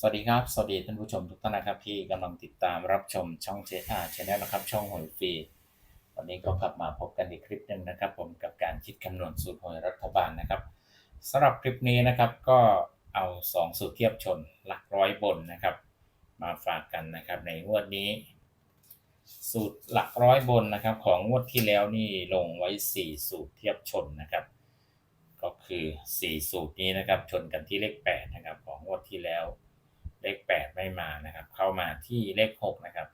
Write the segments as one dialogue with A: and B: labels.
A: สวัสดีครับ สวัสดีท่านผู้ชมทุกท่านนะครับที่กำลังติดตามรับชมช่องเจอาชแนลนะครับ ช่องหวยฟรีวันนี้ก็กลับมาพบกันอีกคลิปหนึ่งนะครับ ผมกับการคิดคำนวณสูตรหวยรัฐบาลนะครับสำหรับคลิปนี้นะครับก็เอา 2 สูตรเทียบชนหลักร้อยบนนะครับ มาฝากกันนะครับในงวดนี้ สูตรหลักร้อยบนนะครับ ของงวดที่แล้วนี่ลงไว้ 4 สูตรเทียบชนนะครับ ก็คือ 4 สูตรนี้นะครับชนกันที่เลข8นะครับของงวดที่แล้ว เลข 8 ไม่มานะครับ เข้ามาที่เลข 6 นะครับ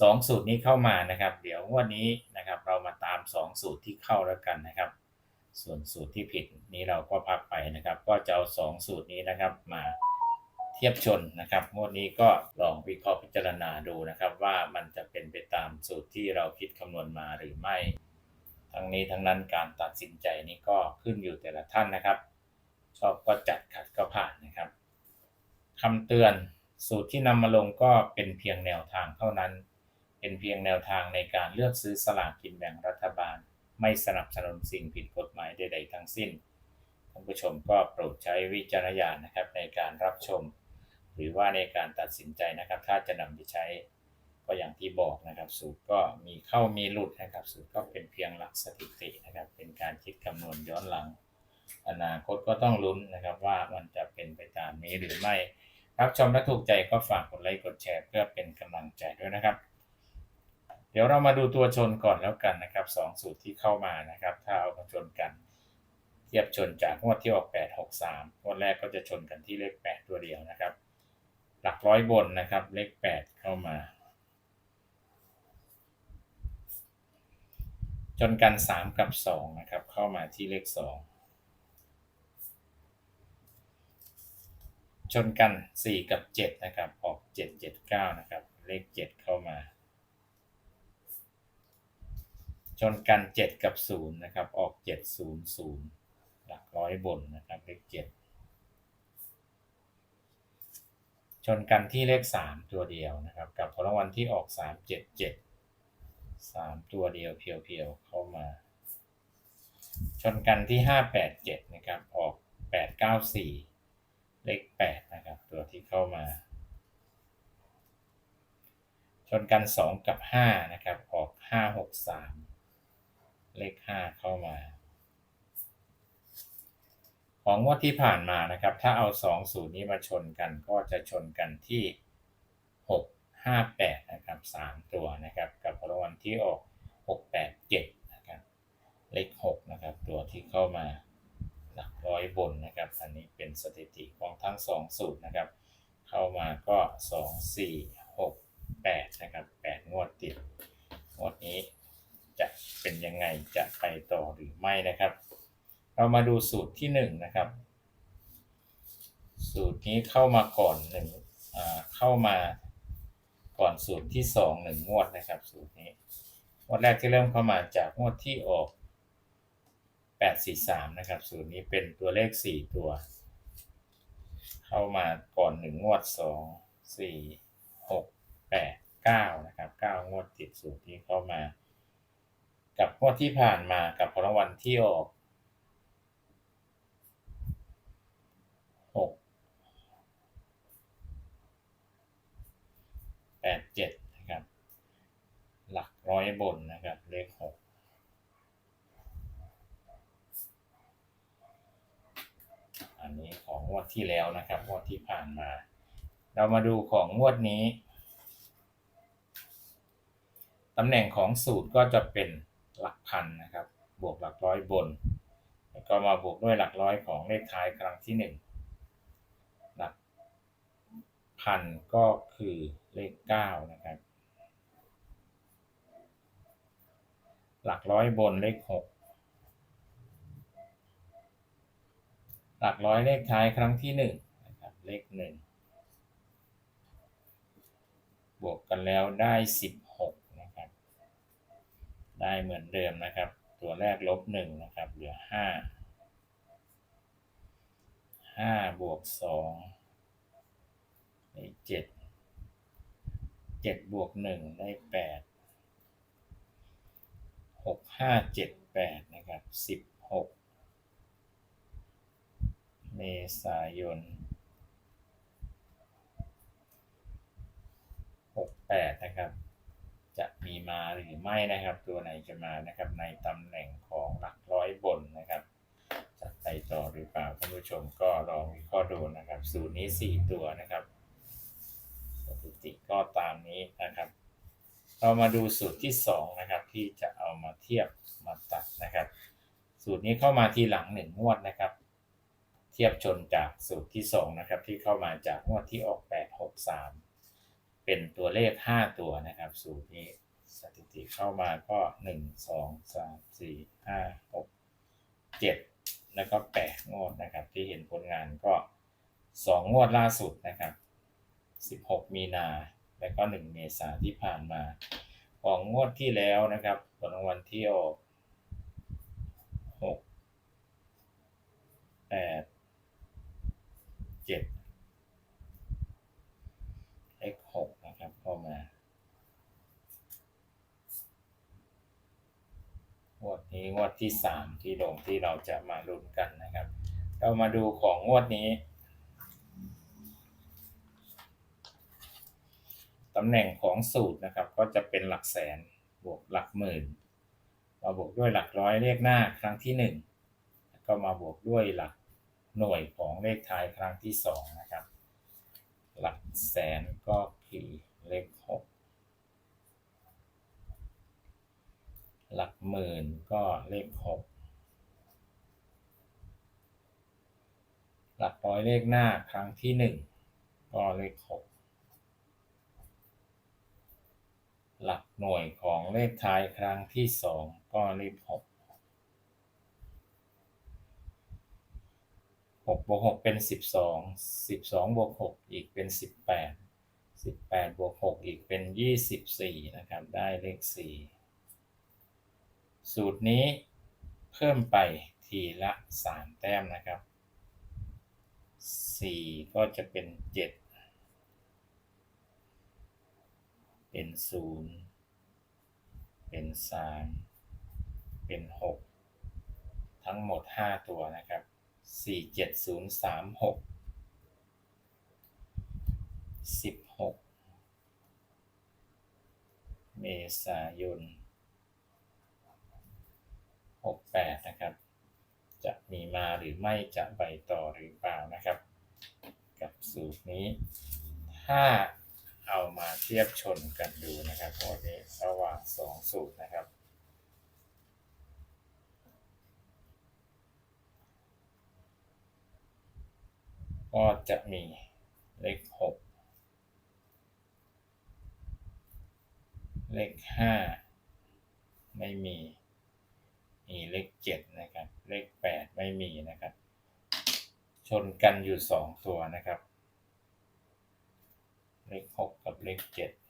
A: สองสูตรนี้เข้ามานะครับ เดี๋ยวงวันนี้นะครับ เรามาตาม 2 สูตรที่เข้าแล้วกันนะครับ ส่วนสูตรที่ผิดนี้เราก็พักไปนะครับ ก็จะเอา 2 สูตรนี้นะครับมาเทียบชนนะครับงวดนี้ก็ลองวิเคราะห์พิจารณาดูนะครับ ว่ามันจะเป็นไปตามสูตรที่เราคิดคำนวณมาหรือไม่ ทั้งนี้ทั้งนั้นการตัดสินใจนี้ก็ขึ้นอยู่แต่ละท่านนะครับ ชอบก็จัดขัดก็ผ่านนะครับ คำเตือนสูตรที่นำมาลงก็เป็นเพียงแนวทางเท่านั้น เป็นเพียงแนวทางในการเลือกซื้อสลากกินแบ่งรัฐบาล ไม่สนับสนุนสิ่งผิดกฎหมายใด ๆ ทั้งสิ้น ท่านผู้ชมก็โปรดใช้วิจารณญาณนะครับในการรับชม หรือว่าในการตัดสินใจนะครับ ถ้าจะนำไปใช้ ก็อย่างที่บอกนะครับ สูตรก็มีเข้ามีหลุดนะครับ สูตรก็เป็นเพียงหลักสถิตินะครับ เป็นการคิดคำนวณย้อนหลัง อนาคตก็ต้องลุ้นนะครับว่ามันจะเป็นไปตามนี้หรือไม่ รับชมและถูกใจก็ฝากกดไลค์กดแชร์เพื่อเป็นกำลังใจด้วยนะครับ เดี๋ยวเรามาดูตัวชนก่อนแล้วกันนะครับสองสูตรที่เข้ามานะครับ ถ้าเอามาชนกัน เทียบชนจากงวดที่ออก 8 6 3งวดแรกก็จะชนกันที่เลข 8 ตัวเดียวนะครับ หลักร้อยบนนะครับเลข 8 เข้ามาจนกัน 3 กับ 2 นะครับ เข้ามาที่เลข 2 ชนกัน 4 กับ 7 นะครับ ออก 7 7 9 นะครับ เลข 7 เข้ามา ชนกัน 7 กับ 0 นะครับ ออก 7 0 0 หลักร้อยบนนะครับ เลข 7 ชนกันที่เลข 3 ตัวเดียวนะครับ กับผลรางวัลที่ออก 3 7 7 3 ตัวเดียวเพียวๆเข้ามา ชนกันที่ 5 8 7 นะครับ ออก 8 9 4 เลข8นะครับ ตัวที่เข้ามา ชนกัน2กับ5นะครับ ออก5 6 3เลข5เข้ามา ของงวดที่ผ่านมานะครับ ถ้าเอา2สูตรนี้มาชนกันก็จะชนกันที่6 5 8นะครับ3ตัวนะครับ กับรางวัลที่ออก6 8 7นะครับ เลข6นะครับ ตัวที่เข้ามา ร้อยบนนะครับ อันนี้เป็นสถิติของทั้ง 2 สูตรนะครับ เข้ามาก็ 2 4 6 8 นะครับ 8 งวดติด งวดนี้จะเป็นยังไง จะไปต่อหรือไม่นะครับ เรามาดูสูตรที่ 1 นะครับ สูตรนี้เข้ามาก่อนหนึ่งอ่าเข้ามาก่อนสูตรที่2 1งวดนะครับ สูตรนี้งวดแรกที่เริ่มเข้ามาจากงวดที่ออก 843 นะครับสูตรนี้เป็นตัวเลข 4 ตัว เข้ามาก่อน 1 งวด 2 4 6 8 9 นะครับ 9 งวดติดสูตรนี้เข้ามา กับงวดที่ผ่านมากับผลรางวัลที่ออก6 8 7นะครับ หลักร้อยบนนะครับ เลข 6 นี้ของงวดที่แล้วนะครับงวดที่ผ่านมา เรามาดูของงวดนี้ตำแหน่งของสูตรก็จะเป็นหลักพันนะครับ บวกหลักร้อยบน แล้วก็มาบวกด้วยหลักร้อยของเลขท้ายครั้งที่ 1 หลักพันก็คือเลข9นะครับ หลักร้อยบนเลข 6 หลักร้อยเลขท้ายครั้งที่หนึ่งนะครับเลขหนึ่งบวกกันแล้วได้สิบหกนะครับ ได้เหมือนเดิมนะครับ ตัวแรกลบหนึ่งนะครับ เหลือห้าห้าบวกสองได้เจ็ดเจ็ดบวกหนึ่งได้แปดหกห้าเจ็ดแปดนะครับสิบหก เมษายนแปดนะครับ จะมีมาหรือไม่นะครับ ตัวไหนจะมานะครับ ในตำแหน่งของหลักร้อยบนนะครับจะไปต่อหรือเปล่าท่านผู้ชมก็ลองวิเคราะห์ดูนะครับ สูตรนี้สี่ตัวนะครับสถิติก็ตามนี้นะครับ เรามาดูสูตรที่สองนะครับที่จะเอามาเทียบมาตัดนะครับ สูตรนี้เข้ามาทีหลังหนึ่งงวดนะครับ เทียบชนจากสูตรที่สองนะครับที่เข้ามาจากงวดที่ออกแปดหกสามเป็นตัวเลขห้าตัวนะครับ สูตรนี้สถิติเข้ามาก็หนึ่งสองสามสี่ห้าหกเจ็ดแล้วก็แปดงวดนะครับ ที่เห็นผลงานก็สองงวดล่าสุดนะครับสิบหกมีนาแล้วก็หนึ่งเมษาที่ผ่านมาของงวดที่แล้วนะครับผลรางวัลที่ออกหกแปด เจ็ดเลขหกนะครับเข้ามางวดนี้งวดที่สามที่ลงที่เราจะมาลุ้นกันนะครับ เรามาดูของงวดนี้ตำแหน่งของสูตรนะครับ ก็จะเป็นหลักแสนบวกหลักหมื่นมาบวกด้วยหลักร้อยเลขหน้าครั้งที่หนึ่งแล้วก็มาบวกด้วยหลัก หน่วยของเลขท้ายครั้งที่สองนะครับ หลักแสนก็คือเลขหกหลักหมื่นก็เลขหกหลักร้อยเลขหน้าครั้งที่หนึ่งก็เลขหกหลักหน่วยของเลขท้ายครั้งที่สองก็เลขหก หกบวกหกเป็นสิบสองสิบสองบวกหกอีกเป็นสิบแปดสิบแปดบวกหกอีกเป็นยี่สิบสี่นะครับ ได้เลขสี่สูตรนี้เพิ่มไปทีละสามแต้มนะครับสี่ก็จะเป็นเจ็ดเป็นศูนย์เป็นสามเป็นหกทั้งหมดห้าตัวนะครับ สี่เจ็ดศูนย์สามหกสิบหกเมษายนหกแปดนะครับ จะมีมาหรือไม่จะไปต่อหรือเปล่านะครับ กับสูตรนี้ ถ้าเอามาเทียบชนกันดูนะครับวันนี้ระหว่างสองสูตรนะครับ ก็จะมีเลข 6 เลข 5 ไม่มี มีเลข 7 นะครับ เลข 8 ไม่มีนะครับ ชนกันอยู่ 2 ตัวนะครับ เลข 6 กับเลข 7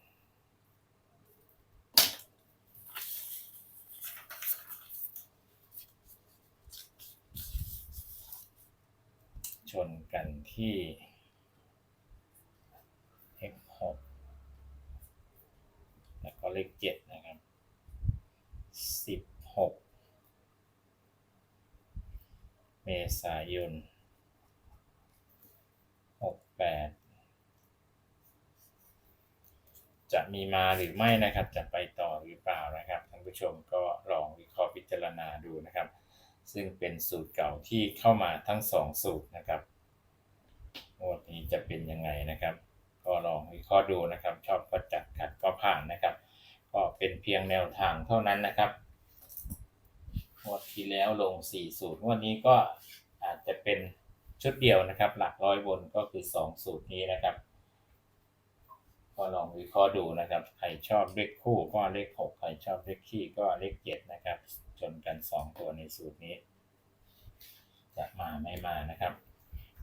A: ชนกันที่เลขหกแล้วก็เลขเจ็ดนะครับสิบหกเมษายนหกแปดจะมีมาหรือไม่นะครับ จะไปต่อหรือเปล่านะครับ ท่านผู้ชมก็ลองวิเคราะห์พิจารณาดูนะครับ ซึ่งเป็นสูตรเก่าที่เข้ามาทั้งสองสูตรนะครับงวดนี้จะเป็นยังไงนะครับ ก็ลองวิเคราะห์ดูนะครับ ชอบก็จัดขัดก็ผ่านนะครับ ก็เป็นเพียงแนวทางเท่านั้นนะครับงวดที่แล้วลง4สูตรงวดนี้ก็อาจจะเป็นชุดเดียวนะครับ หลักร้อยบนก็คือ 2 สูตรนี้นะครับก็ลองวิเคราะห์ดูนะครับ ใครชอบเลขคู่ก็เลขหกใครชอบเลขขี้ก็เลขเจ็ดนะครับ ชนกันสองตัวในสูตรนี้ จะมาไม่มานะครับ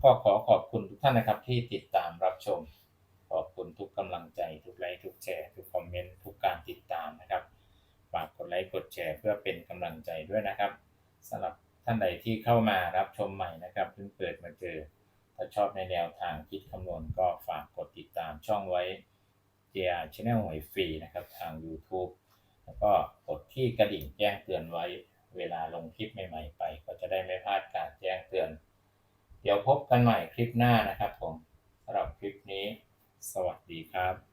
A: ก็ขอขอบคุณทุกท่านนะครับที่ติดตามรับชม ขอบคุณทุกกำลังใจทุกไลค์ทุกแชร์ทุกคอมเมนต์ทุกการติดตามนะครับฝากกดไลค์กดแชร์เพื่อเป็นกำลังใจด้วยนะครับสำหรับท่านใดที่เข้ามารับชมใหม่นะครับเพิ่งเปิดมาเจอถ้าชอบในแนวทางคิดคำนวณก็ฝากกดติดตามช่องไว้ JR Channel หวยฟรีนะครับทาง YouTube ก็กดที่กระดิ่งแจ้งเตือนไว้ เวลาลงคลิปใหม่ๆไป ก็จะได้ไม่พลาดการแจ้งเตือน เดี๋ยวพบกันใหม่คลิปหน้านะครับผมสำหรับคลิปนี้ สวัสดีครับ